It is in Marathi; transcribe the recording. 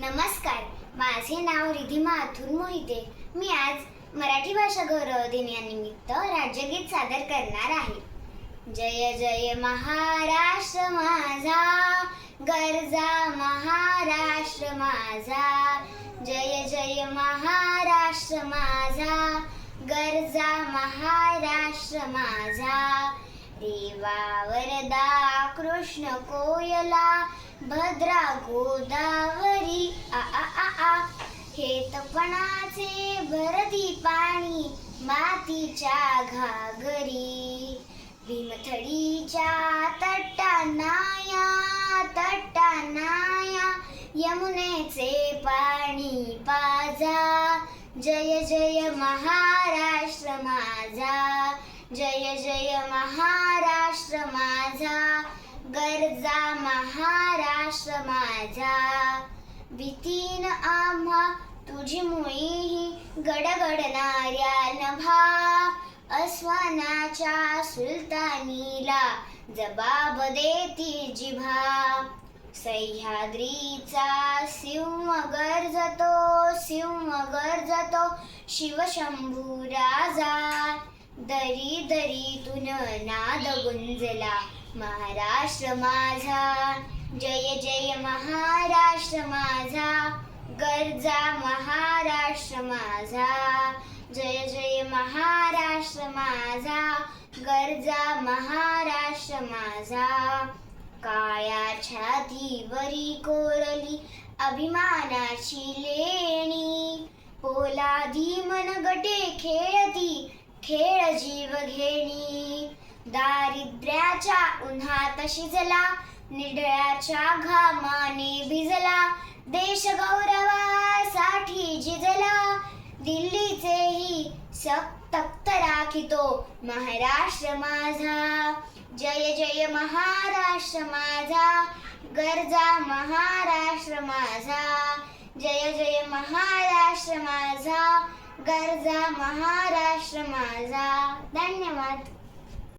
नमस्कार माझे नाव रिधिमा अथुर मोहिते. मी आज मराठी भाषा गौरव दिनानिमित्त राज्यगीत सादर करणार आहे. जय जय महाराष्ट्र माझा गरजा महाराष्ट्र माझा. जय जय महाराष्ट्र माझा गरजा महाराष्ट्र माझा. देवावरदा कृष्ण कोयला भद्रा गोदावरी आ आ आ आ. हेतपणाचे भरती पाणी मातीच्या घागरी. भीमथडीच्या तट्टानाया तट्टानाया यमुनेचे पाणी पाजा. जय जय महाराष्ट्र माझा. जय जय महा गरजा महाराष्ट्र माझा. भीतीन आम्हा तुझी मुळीही गडगडणाऱ्या नभा. अस्वानाच्या सुलतानीला जबाब देती जिभा. सह्याद्रीचा सिंह गरजतो सिंह गरजतो शिवशंभू राजा. दरी दरीतून नाद गुंजला. महाराष्ट्र माझा जय जय महाराष्ट्र माझा गरजा महाराष्ट्र माझा जय जय महाराष्ट्र माझा गरजा महाराष्ट्र माझा. काळ्या छातीवरी कोरली अभिमानाची लेणी पोलादी मनगटे खेळती खेळ जीव घेणी. दारिद्र्याच्या उन्हात शिजला निडळ्याच्या घामाने भिजला देश गौरवासाठी झिजला दिल्लीचेही सक तख्त राखितो महाराष्ट्र माझा. जय जय महाराष्ट्र माझा. गरजा महाराष्ट्र माझा. जय जय महाराष्ट्र माझा. गरजा महाराष्ट्र माझा. धन्यवाद.